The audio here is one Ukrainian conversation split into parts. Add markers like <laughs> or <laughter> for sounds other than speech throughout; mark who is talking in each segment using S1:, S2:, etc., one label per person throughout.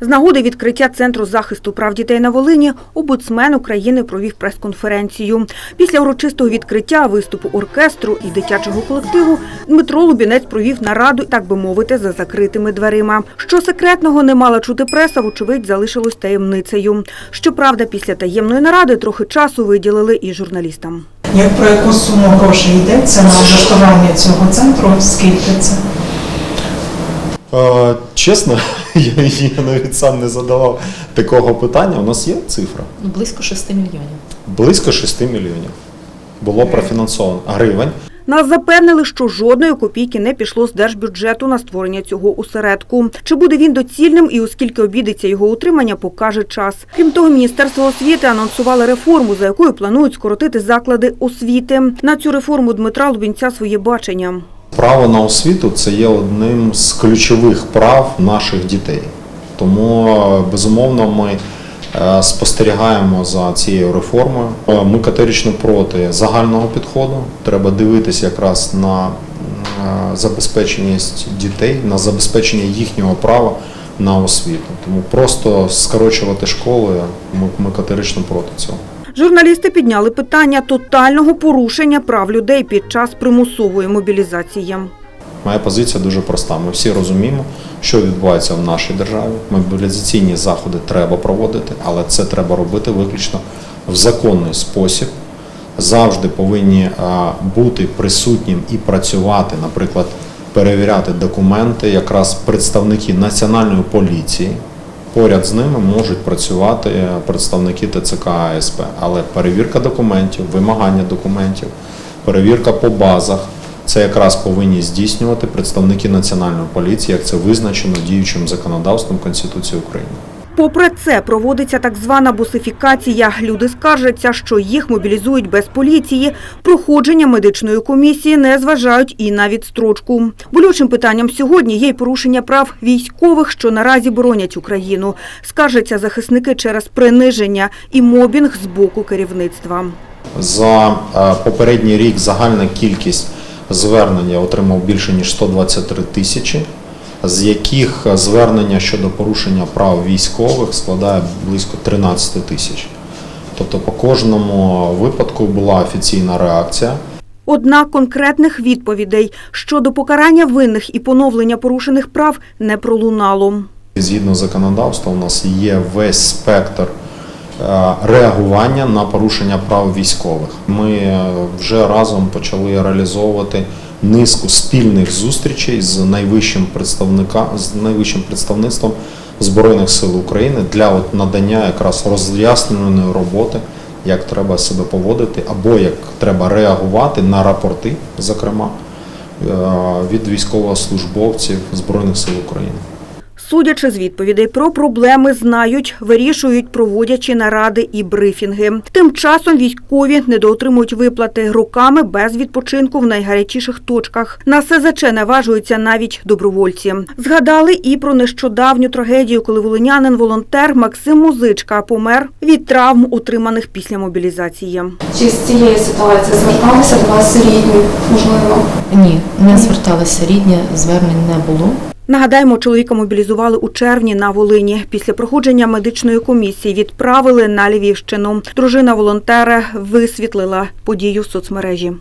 S1: З нагоди відкриття Центру захисту прав дітей на Волині омбудсмен України провів прес-конференцію. Після урочистого відкриття виступу оркестру і дитячого колективу Дмитро Лубінець провів нараду, так би мовити, за закритими дверима. Що секретного не мала чути преса, вочевидь, залишилось таємницею. Щоправда, після таємної наради трохи часу виділили і журналістам.
S2: Як про яку суму грошей йдеться на облаштування цього центру? Скільки це?
S3: Е, Чесно, <laughs> я, я навіть сам не задавав такого питання. У нас є цифра.
S4: Ну, близько 6 мільйонів.
S3: Близько 6 мільйонів було профінансовано гривень.
S1: Нас запевнили, що жодної копійки не пішло з держбюджету на створення цього осередку. Чи буде він доцільним і оскільки обідеться його утримання, покаже час. Крім того, Міністерство освіти анонсувало реформу, за якою планують скоротити заклади освіти. На цю реформу Дмитра Лубінця своє бачення.
S3: Право на освіту це є одним з ключових прав наших дітей. Тому, е, безумовно, ми е, спостерігаємо за цією реформою. Е, Ми категорично проти загального підходу. Треба дивитися якраз на забезпеченість дітей, на забезпечення їхнього права на освіту. Тому просто скорочувати школи ми, ми категорично проти цього.
S1: Журналісти підняли питання тотального порушення прав людей під час примусової мобілізації.
S3: Моя позиція дуже проста. Ми всі розуміємо, що відбувається в нашій державі. Мобілізаційні заходи треба проводити, але це треба робити виключно в законний спосіб. Завжди повинні бути присутнім і працювати, наприклад, перевіряти документи, якраз представники національної поліції. Поряд з ними можуть працювати представники ТЦК АСП, але перевірка документів, вимагання документів, перевірка по базах це якраз повинні здійснювати представники національної поліції, як це визначено діючим законодавством Конституції України.
S1: Попри це, проводиться так звана бусифікація. Люди скаржаться, що їх мобілізують без поліції. Проходження медичної комісії не зважають і на відстрочку. Болючим питанням сьогодні є й порушення прав військових, що наразі боронять Україну. Скаржаться захисники через приниження і мобінг з боку керівництва.
S3: За е, попередній рік загальна кількість звернень я отримав більше ніж 123 тисячі, з яких е, звернення щодо порушення прав військових складає близько 13 тисяч. Тобто по кожному випадку була офіційна реакція.
S1: Однак конкретних відповідей щодо покарання винних і поновлення порушених прав не пролунало.
S3: Згідно законодавства, у нас є весь спектр реагування на порушення прав військових. Ми е, вже разом почали реалізовувати низку спільних зустрічей з найвищим представника з найвищим представництвом Збройних сил України для от надання якраз роз'ясненої роботи, як треба себе поводити, або як треба реагувати на рапорти, зокрема е, від військовослужбовців Збройних сил України.
S1: Судячи з відповідей про проблеми, знають, вирішують, проводячи наради і брифінги. Тим часом військові недоотримують виплати роками без відпочинку в найгарячіших точках. На СЗЧ наважуються навіть добровольці. Згадали і про нещодавню трагедію, коли волинянин-волонтер Максим Музичка помер від травм, отриманих після мобілізації.
S5: Чи з цієї ситуації зверталися до вас рідні, можливо?
S4: Ні, не зверталися рідні, звернень не було.
S1: Нагадаємо, чоловіка мобілізували у червні на Волині. Після проходження медичної комісії відправили на Львівщину. Дружина волонтера висвітлила подію в соцмережі.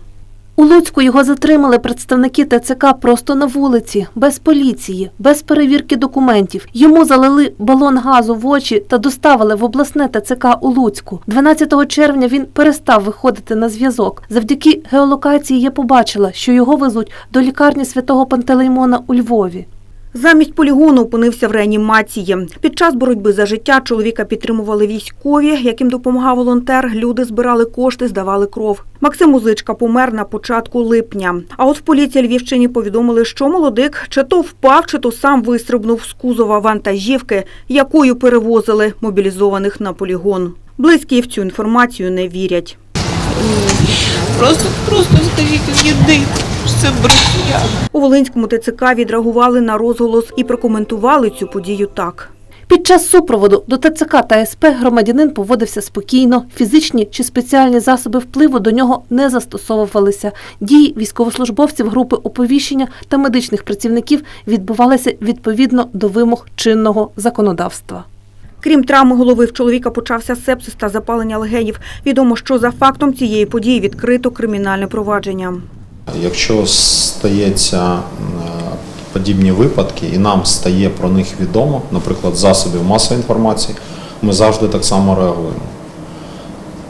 S6: У Луцьку його затримали представники ТЦК просто на вулиці, без поліції, без перевірки документів. Йому залили балон газу в очі та доставили в обласне ТЦК у Луцьку. 12 червня він перестав виходити на зв'язок. Завдяки геолокації я побачила, що його везуть до лікарні святого Пантелеймона у Львові.
S1: Замість полігону опинився в реанімації. Під час боротьби за життя чоловіка підтримували військові, яким допомагав волонтер. Люди збирали кошти, здавали кров. Максим Музичка помер на початку липня. А от в поліції Львівщині повідомили, що молодик чи то впав, чи то сам вистрибнув з кузова вантажівки, якою перевозили мобілізованих на полігон. Близькі в цю інформацію не вірять.
S7: Просто, просто скажіть, єдине, що це брехня.
S1: У Волинському ТЦК відреагували на розголос і прокоментували цю подію так.
S6: Під час супроводу до ТЦК та СП громадянин поводився спокійно, фізичні чи спеціальні засоби впливу до нього не застосовувалися. Дії військовослужбовців групи оповіщення та медичних працівників відбувалися відповідно до вимог чинного законодавства.
S1: Крім травми голови, в чоловіка почався сепсис та запалення легенів. Відомо, що за фактом цієї події відкрито кримінальне провадження.
S3: Якщо стається подібні випадки і нам стає про них відомо, наприклад, засобів масової інформації, ми завжди так само реагуємо.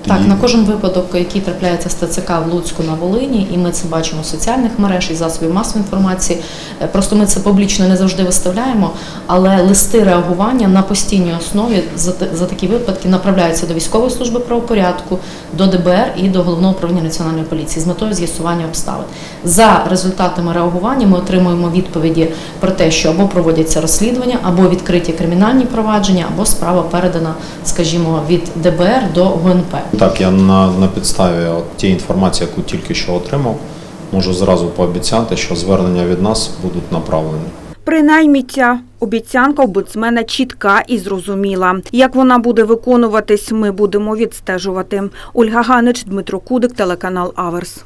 S4: Так,
S3: Тоді-
S4: на кожен випадок, який трапляється з ТЦК в Луцьку на Волині, і ми це бачимо в соціальних мереж і засобів масової інформації. Е, Просто ми це публічно не завжди виставляємо, але листи реагування на постійній основі за, за такі випадки направляються до військової служби правопорядку, до ДБР і до головного управління національної поліції з метою з'ясування обставин. За результатами реагування ми отримуємо відповіді про те, що або проводяться розслідування, або відкриті кримінальні провадження, або справа передана, скажімо, від ДБР до ГУНП.
S3: Так, я на, на підставі от тієї інформації, яку тільки що отримав, можу зразу пообіцяти, що звернення від нас будуть направлені.
S1: Принаймні ця обіцянка обуцмена чітка і зрозуміла. Як вона буде виконуватись, ми будемо відстежувати. Ольга Ганич, Дмитро Кудик, телеканал Аверс.